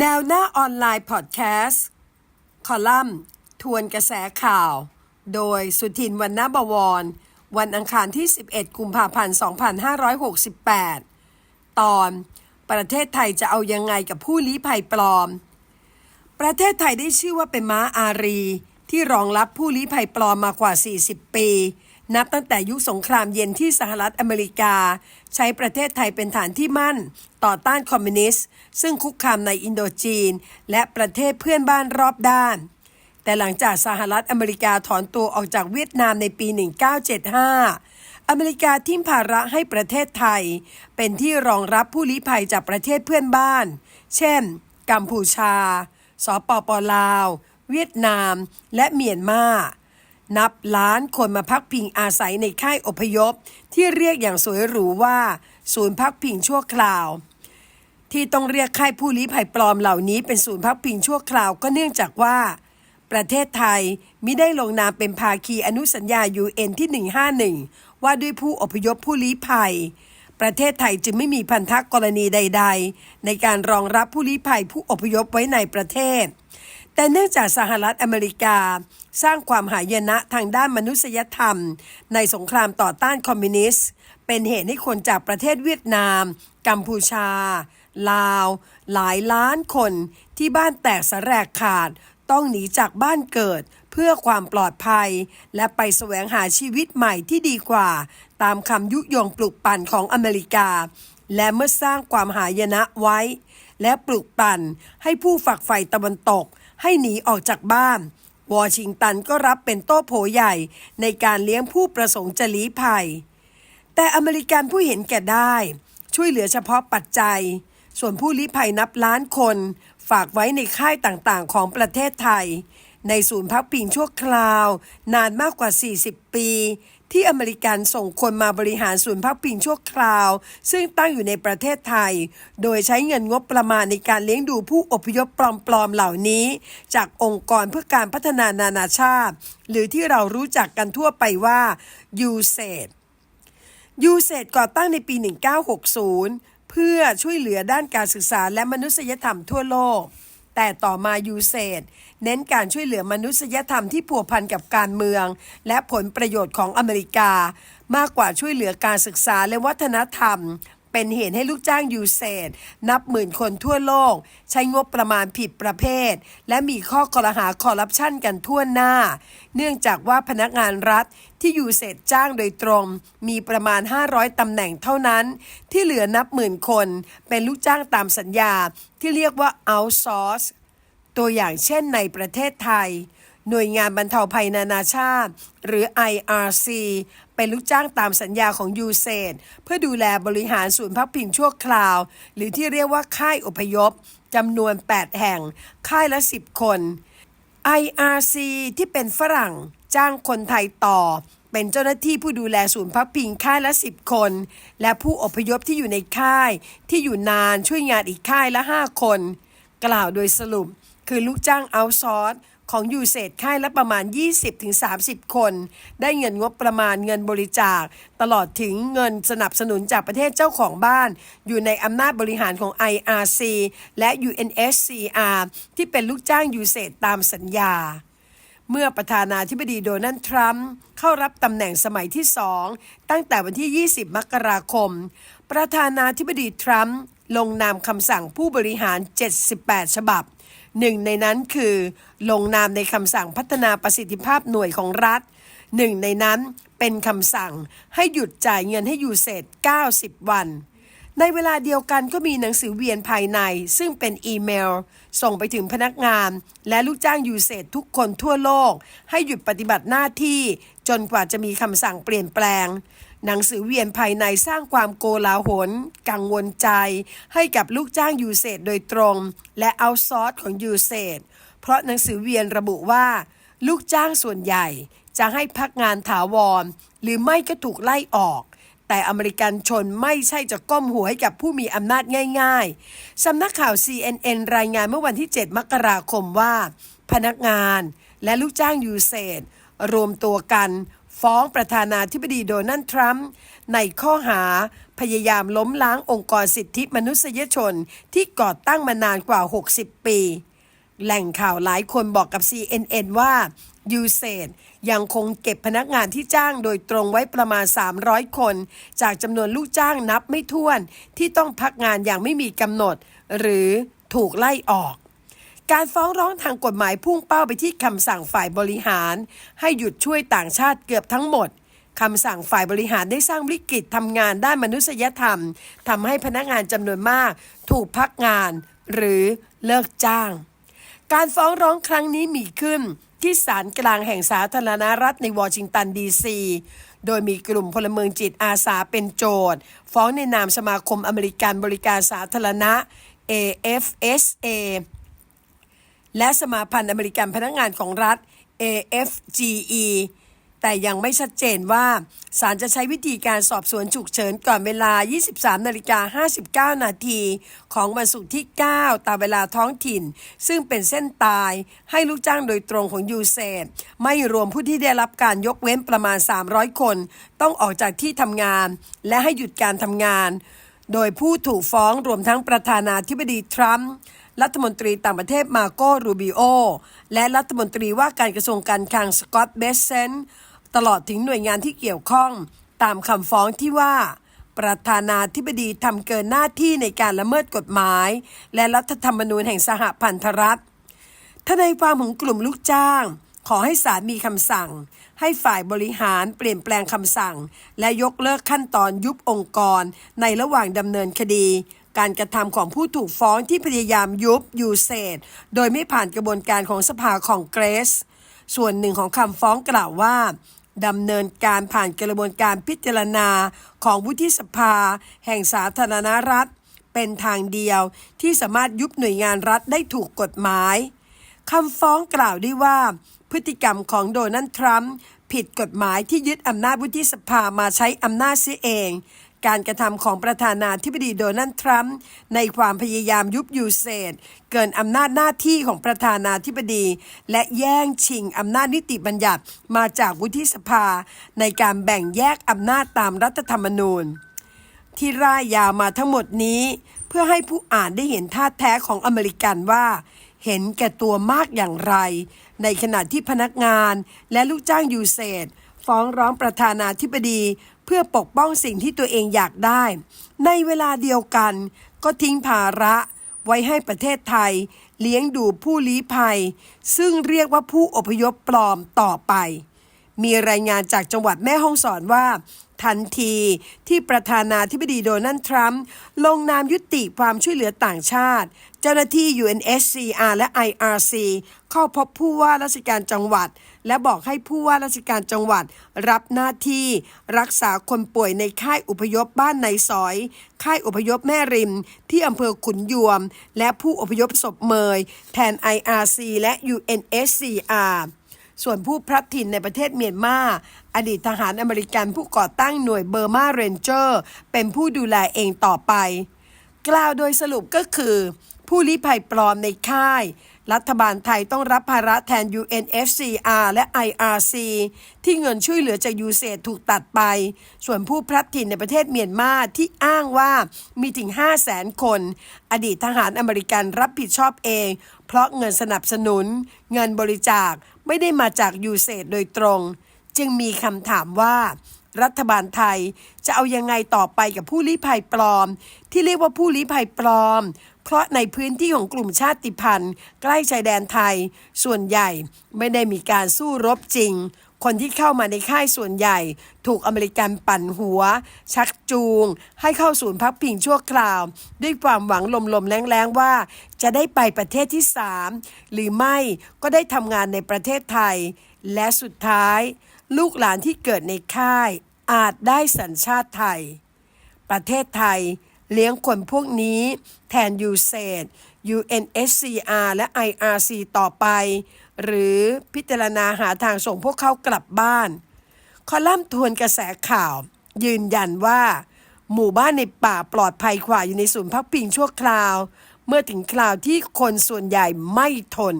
แนวหน้าออนไลน์พอดแคสต์ คอลัมน์ ทวนกระแสข่าว โดยสุทินวรรณบวร วันอังคารที่ 11 กุมภาพันธ์ 2568 ตอนประเทศไทยจะเอายังไงกับผู้ลี้ภัยปลอม ประเทศไทยได้ชื่อว่าเป็นม้าอารี ที่รองรับผู้ลี้ภัยปลอมมากว่า 40 ปี นับตั้งแต่ยุคสงครามเย็นที่สหรัฐอเมริกา ใช้ประเทศไทยเป็นฐานที่มั่น ต่อต้านคอมมิวนิสต์ ซึ่งคุกคามในอินโดจีน และประเทศเพื่อนบ้านรอบด้าน แต่หลังจากสหรัฐอเมริกาถอนตัวออกจากเวียดนามในปี 1975 อเมริกาทิ้งภาระให้ประเทศไทย เป็นที่รองรับผู้ลี้ภัยจากประเทศเพื่อนบ้าน เช่น กัมพูชา สปปลาว เวียดนาม และเมียนมา นับล้านคนมาพักพิงอาศัยในค่ายอพยพ ที่เรียกอย่างสวยหรูว่า ศูนย์พักพิงชั่วคราว ที่ต้องเรียกค่ายผู้ลี้ภัยปลอมเหล่านี้เป็นศูนย์พักพิงชั่วคราวก็เนื่องจากว่า ประเทศไทยมิได้ลงนามเป็นภาคีอนุสัญญา UN ที่ 151 ว่าด้วยผู้อพยพผู้ลี้ภัย ประเทศไทยจึงไม่มีพันธกรณีใด ๆ ในการรองรับผู้ลี้ภัยผู้อพยพไว้ในประเทศ แต่เนื่องจากสหรัฐอเมริกา สร้างความหายนะทางด้านมนุษยธรรม ในสงครามต่อต้านคอมมิวนิสต์ เป็นเหตุให้คนจากประเทศเวียดนาม กัมพูชา ลาว หลายล้านคนที่บ้านแตกสแรกขาดต้องหนีจากบ้านเกิดเพื่อความปลอดภัย และไปแสวงหาชีวิตใหม่ที่ดีกว่า ตามคำยุยงปลุกปั่นของอเมริกา และเมื่อสร้างความหายนะไว้ และปลุกปั่นให้ผู้ฝักใฝ่ตะวันตก ให้หนีออกจากบ้าน วอชิงตันก็รับเป็นโต้โผใหญ่ในการเลี้ยงผู้ประสงค์จะลี้ภัย แต่อเมริกันผู้เห็นแก่ได้ ช่วยเหลือเฉพาะปัจจัย ส่วนผู้ลี้ภัยนับล้านคน ฝากไว้ในค่ายต่างๆ ของประเทศไทย ในศูนย์พักพิงชั่วคราว นานมากกว่า 40 ปี ที่อเมริกันส่งคนมาบริหารศูนย์พักพิงชั่วคราว ซึ่งตั้งอยู่ในประเทศไทย โดยใช้เงินงบประมาณในการเลี้ยงดูผู้อพยพปลอมๆเหล่านี้ จากองค์กรเพื่อการพัฒนานานาชาติ หรือที่เรารู้จักกันทั่วไปว่า USAID ยูเซดก่อตั้งในปี 1960 เพื่อช่วยเหลือด้านการศึกษาและมนุษยธรรมทั่วโลก แต่ต่อมายูเซดเน้นการช่วยเหลือมนุษยธรรมที่ผัวพันกับการเมือง และผลประโยชน์ของอเมริกา มากกว่าช่วยเหลือการศึกษาและวัฒนธรรม เป็นเหตุให้ลูกจ้างยูเซดนับหมื่นคนทั่วโลก ใช้งบประมาณผิดประเภท และมีข้อกล่าวหาคอร์รัปชันกันทั่วหน้า เนื่องจากว่าพนักงานรัฐที่ยูเซดจ้างโดยตรง มีประมาณ 500ตำแหน่งเท่านั้น ที่เหลือนับหมื่นคน เป็นลูกจ้างตามสัญญาที่เรียกว่า outsource ตัวอย่างเช่นในประเทศไทย หน่วยงานบรรเทาภัยนานาชาติ หรือ IRC เป็นลูกจ้างตามสัญญาของ u s a i d เพื่อดูแลบริหารศูนย์พักพิงชั่วคราว หรือที่เรียกว่าค่ายอพยพจำนวน 8 แห่ง ค่ายละ 10 คน IRC ที่เป็นฝรั่งจ้างคนไทยต่อ เป็นเจ้าหน้าที่ผู้ดูแลศูนย์พักพิงค่ายละ 10 คน และผู้อพยพที่อยู่ในค่าย ที่อยู่นานช่วยงานอีกค่ายละ 5 คน กล่าวโดยสรุปคือลูกจ้างเอาซอร์ส ของยูเซตค่ายละประมาณ 20-30 คน ได้เงินงบประมาณเงินบริจาค ตลอดถึงเงินสนับสนุนจากประเทศเจ้าของบ้าน อยู่ในอำนาจบริหารของ IRC และ UNSCR ที่เป็นลูกจ้างยูเซตตามสัญญาเมื่อประธานาธิบดีโดนัลด์ทรัมป์เข้ารับตำแหน่งสมัยที่สองตั้งแต่วันที่ 20 มกราคม ประธานาธิบดีทรัมป์ ลงนามคำสั่งผู้บริหาร 78 ฉบับ หนึ่งในนั้นคือ ลงนามในคำสั่งพัฒนาประสิทธิภาพหน่วยของรัฐ หนึ่งในนั้นเป็นคำสั่งให้หยุดจ่ายเงินให้ยูเซต90 วัน ในเวลาเดียวกันก็มีหนังสือเวียนภายใน ซึ่งเป็นอีเมล ส่งไปถึงพนักงาน และลูกจ้างยูเซตทุกคนทั่วโลก ให้หยุดปฏิบัติหน้าที่จนกว่าจะมีคำสั่งเปลี่ยนแปลง หนังสือเวียนภายในสร้างความโกลาหล กังวลใจ ให้กับลูกจ้างยูเซตโดยตรง และเอาซอร์สของยูเซตเพราะหนังสือเวียนระบุว่า ลูกจ้างส่วนใหญ่จะให้พักงานถาวร หรือไม่ก็ถูกไล่ออก แต่อเมริกันชนไม่ใช่จะก้มหัวให้กับผู้มีอำนาจง่าย ๆ สำนักข่าว CNN รายงานเมื่อวันที่ 7 มกราคมว่า พนักงานและลูกจ้างยูเซตรวมตัวกัน ฟ้องประธานาธิบดีโดนัลด์ทรัมป์ในข้อหาพยายามล้มล้างองค์กรสิทธิมนุษยชนที่ก่อตั้งมานานกว่า 60 ปี แหล่งข่าวหลายคนบอกกับ CNN ว่ายูเซดยังคงเก็บพนักงานที่จ้างโดยตรงไว้ประมาณ 300 คน จากจำนวนลูกจ้างนับไม่ถ้วนที่ต้องพักงานอย่างไม่มีกำหนด หรือถูกไล่ออก การฟ้องร้องทางกฎหมายพุ่งเป้าไปที่คำสั่งฝ่ายบริหาร ให้หยุดช่วยต่างชาติเกือบทั้งหมดคำสั่งฝ่ายบริหารได้สร้างวิกฤตทำงานด้านมนุษยธรรมทำให้พนักงานจำนวนมาก ถูกพักงาน หรือเลิกจ้าง การฟ้องร้องครั้งนี้มีขึ้นที่ศาลกลางแห่งสาธารณรัฐในวอชิงตันดีซีโดยมีกลุ่มพลเมืองจิตอาสาเป็นโจทย์ ฟ้องในนามสมาคมอเมริกันบริการสาธารณะ AFSA และสมาพันธ์อเมริกันพนักงานของรัฐ AFGE แต่ยังไม่ชัดเจนว่าศาลจะใช้วิธีการสอบสวนฉุกเฉินก่อนเวลา 23 นาฬิกา 59 นาทีของวันศุกร์ที่ 9 ตามเวลาท้องถิ่น ซึ่งเป็นเส้นตายให้ลูกจ้างโดยตรงของยูเซดไม่รวมผู้ที่ได้รับการยกเว้นประมาณ 300 คน ต้องออกจากที่ทำงาน และให้หยุดการทำงาน โดยผู้ถูกฟ้องรวมทั้งประธานาธิบดีทรัมป์รัฐมนตรีต่างประเทศมาโกรูบิโอ และรัฐมนตรีว่าการกระทรวงการคลังสกอตเบสเซนตลอดถึงหน่วยงานที่เกี่ยวข้อง ตามคำฟ้องที่ว่า ประธานาธิบดีทำเกินหน้าที่ในการละเมิดกฎหมาย และรัฐธรรมนูญแห่งสหพันธรัฐทนายความของกลุ่มลูกจ้าง ขอให้ศาลมีคำสั่ง ให้ฝ่ายบริหารเปลี่ยนแปลงคำสั่ง และยกเลิกขั้นตอนยุบองค์กร ในระหว่างดำเนินคดี การกระทำของผู้ถูกฟ้องที่พยายามยุบยูเซดโดยไม่ผ่านกระบวนการของสภาของเกรส ส่วนหนึ่งของคำฟ้องกล่าวว่าดำเนินการผ่านกระบวนการพิจารณาของวุฒิสภา แห่งสาธารณรัฐ เป็นทางเดียวที่สามารถยุบหน่วยงานรัฐได้ถูกกฎหมายคำฟ้องกล่าวได้ว่า พฤติกรรมของโดนัลด์ทรัมป์ผิดกฎหมายที่ยึดอำนาจวุฒิสภามาใช้อำนาจเสียเอง การกระทำของประธานาธิบดีโดนัลด์ทรัมป์ในความพยายามยุบยูเซดเกินอำนาจหน้าที่ของประธานาธิบดี และแย่งชิงอำนาจนิติบัญญัติมาจากวุฒิสภา ในการแบ่งแยกอำนาจตามรัฐธรรมนูญ ที่ร่ายยาวมาทั้งหมดนี้ เพื่อให้ผู้อ่านได้เห็นท่าแท้ของอเมริกันว่า เห็นแก่ตัวมากอย่างไร ในขณะที่พนักงานและลูกจ้างยูเซดฟ้องร้องประธานาธิบดี เพื่อปกป้องสิ่งที่ตัวเองอยากได้ ในเวลาเดียวกัน ก็ทิ้งภาระไว้ให้ประเทศไทย เลี้ยงดูผู้ลี้ภัย ซึ่งเรียกว่าผู้อพยพปลอมต่อไป มีรายงานจากจังหวัดแม่ฮ่องสอนว่า ทันทีที่ประธานาธิบดีโดนัลด์ทรัมป์ลงนามยุติความช่วยเหลือต่างชาติ เจ้าหน้าที่ UNSCR และ IRC เข้าพบผู้ว่าราชการจังหวัด และบอกให้ผู้ว่าราชการจังหวัด รับหน้าที่รักษาคนป่วยในค่ายอพยพบ้านในสอย ค่ายอพยพแม่ริม ที่อำเภอขุนยวม และผู้อพยพศพเมย แทน IRC และ UNSCR ส่วนผู้พลัดถิ่นในประเทศเมียนมา อดีตทหารอเมริกันผู้ก่อตั้งหน่วยเบอร์มาเรนเจอร์ เป็นผู้ดูแลเองต่อไป กล่าวโดยสรุปก็คือ ผู้ลี้ภัยปลอมในค่าย รัฐบาลไทยต้องรับภาระแทน UNFCR และ IRC ที่เงินช่วยเหลือจากยูเซถูกตัดไป ส่วนผู้พลัดถิ่นในประเทศเมียนมาที่อ้างว่ามีถึง 5 0 0แสนคน อดีตทหารอเมริกันรับผิดชอบเอง เพราะเงินสนับสนุน เงินบริจาค ไม่ได้มาจากยูเซโดยตรง จึงมีคำถามว่า รัฐบาลไทยจะเอายังไงต่อไปกับผู้ลี้ภัยปลอม ที่เรียกว่าผู้ลี้ภัยปลอม เพราะในพื้นที่ของกลุ่มชาติพันธุ์ ใกล้ชายแดนไทย ส่วนใหญ่ไม่ได้มีการสู้รบจริง คนที่เข้ามาในค่ายส่วนใหญ่ ถูกอเมริกันปั่นหัว ชักจูง ให้เข้าศูนย์พักพิงชั่วคราว ด้วยความหวังลมๆแรงๆว่า จะได้ไปประเทศที่สามหรือไม่ก็ได้ทำงานในประเทศไทย และสุดท้าย ลูกหลานที่เกิดในค่าย อาจได้สัญชาติไทย ประเทศไทยเลี้ยงคนพวกนี้แทน USAID UNSCR และ IRC ต่อไป หรือพิจารณาหาทางส่งพวกเขากลับบ้าน คอลัมน์ทวนกระแสข่าว ยืนยันว่า หมู่บ้านในป่าปลอดภัยกว่าอยู่ในศูนย์พักพิงชั่วคราว เมื่อถึงคราวที่คนส่วนใหญ่ไม่ทน